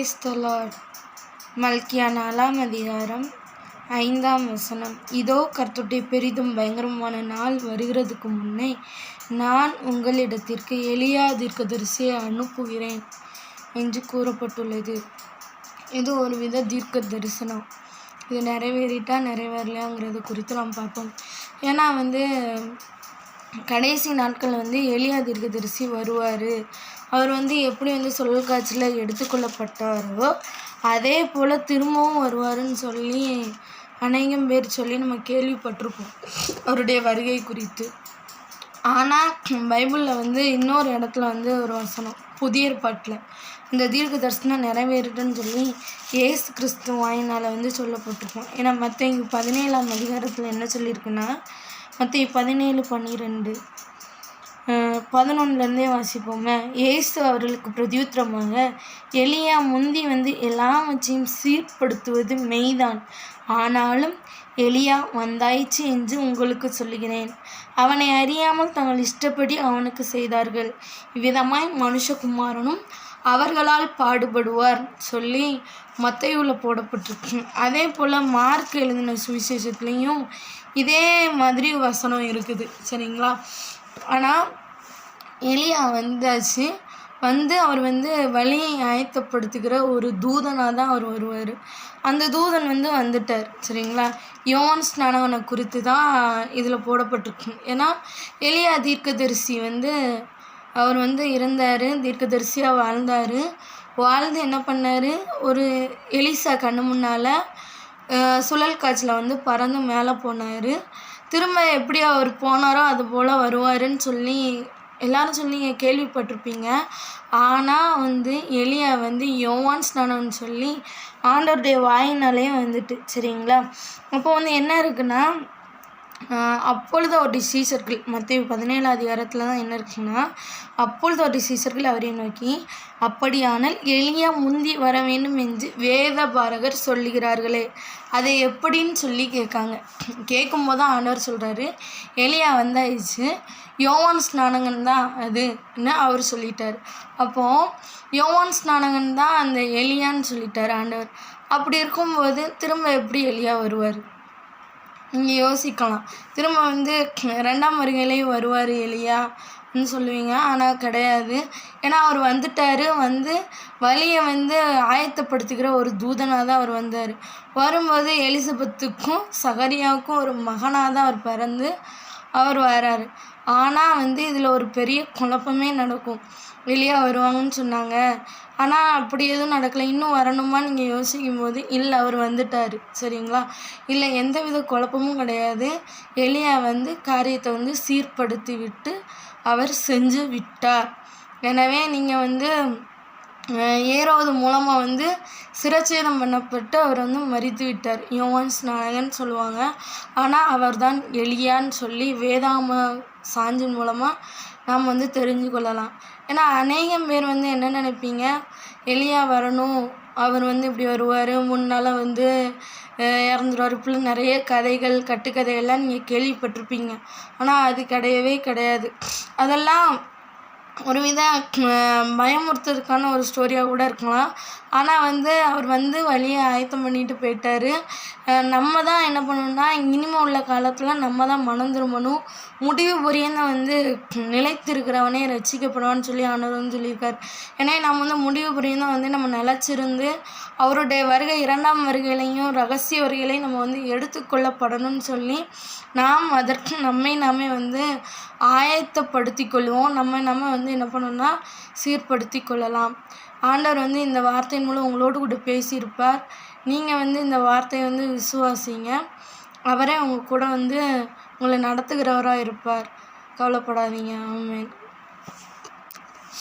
Brace த Lord. மல்கியா நாலாம் அதிகாரம் ஐந்தாம் வசனம். இதோ கர்த்துடைய பெரிதும் பயங்கரமான நாள் வருகிறதுக்கு முன்னே நான் உங்களிடத்திற்கு எலியா தீர்க்கதரிசியை அனுப்புகிறேன் என்று கூறப்பட்டுள்ளது. இது ஒரு வித தீர்க்க தரிசனம் இது நிறைவேறிட்டா நிறைவேறலையாங்கிறது குறித்து நாம் பார்ப்போம். ஏன்னா வந்து கடைசி நாட்கள் வந்து எளியா தீர்க்கதரிசி வருவார். அவர் வந்து எப்படி வந்து சொல் காட்சியில் எடுத்துக்கொள்ளப்பட்டாரோ அதே போல் திரும்பவும் வருவாருன்னு சொல்லி அநேகம் பேர் சொல்லி நம்ம கேள்விப்பட்டிருப்போம் அவருடைய வருகை குறித்து. ஆனால் பைபிளில் வந்து இன்னொரு இடத்துல வந்து ஒரு வசனம் புதிய ஏற்பாட்டில் இந்த தீர்க்க தரிசனம் நிறைவேறுட்டுன்னு சொல்லி ஏசு கிறிஸ்து வாயினால் வந்து சொல்லப்பட்டிருப்போம் ஏன்னா மற்ற இங்கே பதினேழாம் அதிகாரத்தில் என்ன சொல்லியிருக்குன்னா மத்திய பதினேழு பன்னிரெண்டு. பதினொன்றுலேருந்தே வாசிப்போங்க. ஏசு அவர்களுக்கு பிரதியுத்திரமாக எளியா முந்தி வந்து எல்லாவற்றையும் சீர்படுத்துவது மெய்தான். ஆனாலும் எளியா வந்தாயிற்று என்று உங்களுக்கு சொல்லுகிறேன். அவனை அறியாமல் தங்கள் இஷ்டப்படி அவனுக்கு செய்தார்கள். இவ்விதமாய் மனுஷகுமாரனும் அவர்களால் பாடுபடுவார் சொல்லி மத்தையுள்ள போடப்பட்டிருக்கு. அதே போல் மார்க் எழுதின சுவிசேஷத்துலேயும் இதே மாதிரி வசனம் இருக்குது. சரிங்களா? ஆனால் எலியா வந்தாச்சு. வந்து அவர் வந்து வழியை ஆயத்தப்படுத்துகிற ஒரு தூதனாக தான் அவர் வருவார். அந்த தூதன் வந்து வந்துட்டார். சரிங்களா? யோன் ஸ்நானவனை குறித்து தான் இதில் போடப்பட்டிருக்கு. ஏன்னா எலியா தீர்க்கதரிசி வந்து அவர் வந்து இருந்தார் தீர்க்கதரிசியாக வாழ்ந்தார். வாழ்ந்து என்ன பண்ணார்? ஒரு எலிசா கண்ணு முன்னால் சுழல் காய்ச்சலில் வந்து பறந்து மேலே போனார். திரும்ப எப்படி அவர் போனாரோ அது போல் வருவாருன்னு சொல்லி எல்லாரும் சொல்லி நீங்கள் கேள்விப்பட்டிருப்பீங்க. ஆனால் வந்து எலியா வந்து யோவான் ஸ்நானம்னு சொல்லி ஆண்டோருடைய வாயினாலே வந்துட்டு சரிங்களா? அப்போ வந்து என்ன இருக்குன்னா அப்பொழுது ஒரு சீசர்கள் மத்திய பதினேழு அதிகாரத்தில் தான் என்ன இருக்குன்னா அப்பொழுது ஒரு சீசர்கள் அவரை நோக்கி அப்படியானால் எளியா முந்தி வர வேண்டும் என்று வேத பாரகர் சொல்லுகிறார்களே அதை எப்படின்னு சொல்லி கேட்காங்க. கேட்கும்போது தான் ஆண்டவர் சொல்கிறாரு எலியா வந்தாயிடுச்சு யோவான் ஸ்நானகன் தான் அதுன்னு அவர் சொல்லிட்டார். அப்போது யோவான் ஸ்நானகன் தான் அந்த எலியான்னு சொல்லிட்டார் ஆண்டவர். அப்படி இருக்கும்போது திரும்ப எப்படி எலியா வருவார்? நீங்கள் யோசிக்கலாம். திரும்ப வந்து ரெண்டாம் வருகையிலையும் வருவார் எலியா சொல்லுவீங்க. ஆனால் கிடையாது. ஏன்னா அவர் வந்துட்டார். வந்து வழியை வந்து ஆயத்தப்படுத்திக்கிற ஒரு தூதனாக தான் அவர் வந்தார். வரும்போது எலிசபெத்துக்கும் சகரியாவுக்கும் ஒரு மகனாக தான் அவர் பிறந்து அவர் வராரு. ஆனால் வந்து இதில் ஒரு பெரிய குழப்பமே நடக்கும். வெளியே வருவாங்கன்னு சொன்னாங்க. ஆனால் அப்படி எதுவும் நடக்கலை. இன்னும் வரணுமா நீங்கள் யோசிக்கும் போது இல்லை அவர் வந்துட்டார். சரிங்களா? இல்லை எந்த வித குழப்பமும் கிடையாது. எலியா வந்து காரியத்தை வந்து சீர்படுத்தி விட்டு அவர் செஞ்சு விட்டார். எனவே நீங்கள் வந்து ஏறாவது மூலமாக வந்து சிரச்சேதம் பண்ணப்பட்டு அவர் வந்து மறித்து விட்டார். யோவான்ஸ் நாயகன் சொல்லுவாங்க ஆனால் அவர் தான் எளியான்னு சொல்லி வேதாம சாஞ்சின் மூலமாக நாம் வந்து தெரிஞ்சு கொள்ளலாம். ஏன்னா அநேகம் பேர் வந்து என்ன நினைப்பீங்க? எளியா வரணும் அவர் வந்து இப்படி வருவார் முன்னால் வந்து இறந்துருவார் இப்படி நிறைய கதைகள் கட்டுக்கதைகள்லாம் நீங்கள் கேள்விப்பட்டிருப்பீங்க. ஆனால் அது கிடையவே கிடையாது. அதெல்லாம் ஒரு வித பயமுறுத்துறதுக்கான ஒரு ஸ்டோரியாக கூட இருக்கலாம். ஆனால் வந்து அவர் வந்து வழியை ஆயத்தம் பண்ணிட்டு போயிட்டார். நம்ம தான் என்ன பண்ணணும்னா இனிமேல் உள்ள காலத்தில் நம்ம தான் மனம் திரும்பணும். முடிவு புரியந்தான் வந்து நிலைத்திருக்கிறவனே ரசிக்கப்படுவான்னு சொல்லி ஆனவர் சொல்லியிருக்கார். ஏன்னா நம்ம வந்து முடிவு புரியந்தான் வந்து நம்ம நிலச்சிருந்து அவருடைய வருகை இரண்டாம் வருகையிலையும் ரகசிய வருகையிலையும் நம்ம வந்து எடுத்துக்கொள்ளப்படணும்னு சொல்லி நாம் அதற்கு நம்மை நாமே வந்து ஆயத்தப்படுத்தி கொள்வோம் நம்ம நம்ம வந்து என்ன பண்ணணும்னா சீர்படுத்தி கொள்ளலாம் ஆண்டவர் வந்து இந்த வார்த்தையின் மூலம் உங்களோடு கூட பேசியிருப்பார். நீங்கள் வந்து இந்த வார்த்தையை வந்து விசுவாசிங்க. அவரே அவங்க கூட வந்து உங்களை நடத்துகிறவராக இருப்பார். கவலைப்படாதீங்க. ஆமேன்.